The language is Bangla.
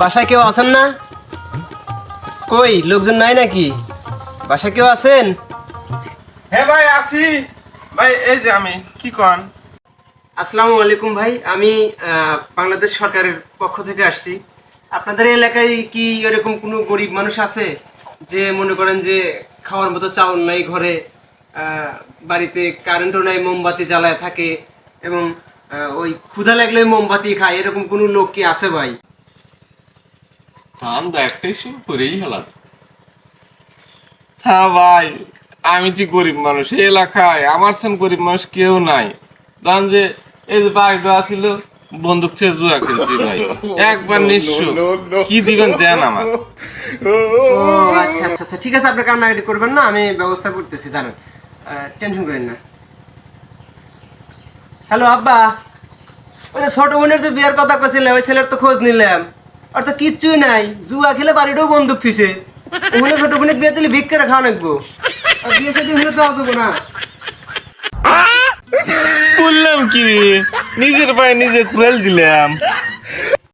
বাসায় কেউ আছেন না? কই লোকজন নাই নাকি? বাসায় কেউ আছেন? হ্যাঁ ভাই আসি ভাই এই যে আমি কি কন? আসসালামু আলাইকুম ভাই আমি বাংলাদেশ সরকারের পক্ষ থেকে আসছি। আপনাদের এলাকায় কি এরকম কোনো গরিব মানুষ আছে যে মনে করেন যে খাওয়ার মতো চাউল নাই ঘরে বাড়িতে কারেন্টও নাই মোমবাতি জ্বালায় থাকে এবং ওই ক্ষুধা লাগলে মোমবাতি খায় এরকম কোনো লোক কি আছে ভাই? আমরা একটাই শুরু করেই হলাম হ্যাঁ ভাই আমি যে গরিব মানুষ এই এলাকায় আমার সেন গরিব মানুষ কেউ নাই। জান যে এই যে বাড়িটা আসিল বন্দুক থেকে জুয়া খেলছি ভাই। একবার নিঃস্ব। কি দিবেন দেন আমার ও আচ্ছা আচ্ছা আচ্ছা ঠিক আছে আপনি কান্নাকাটি করবেন না আমি ব্যবস্থা করতেছি দাঁড়ান। টেনশন করেন না। হ্যালো আব্বা। ওই যে ছোট বোনের যে বিয়ের কথা কছিল ওই ছেলের তো খোঁজ নিলাম। আর তো কিচ্ছুই নাই। জুয়া খেলে বাড়িটাও বন্দুক থুইছে। ওখানে ছোট বোনের বিয়ে দিলে ভিক্ষে খাওয়া নাকবো। আর বিয়ে সাথে হলে তো আসব না। বললাম কি, নিজের পায়ে নিজে কুড়াল দিলাম।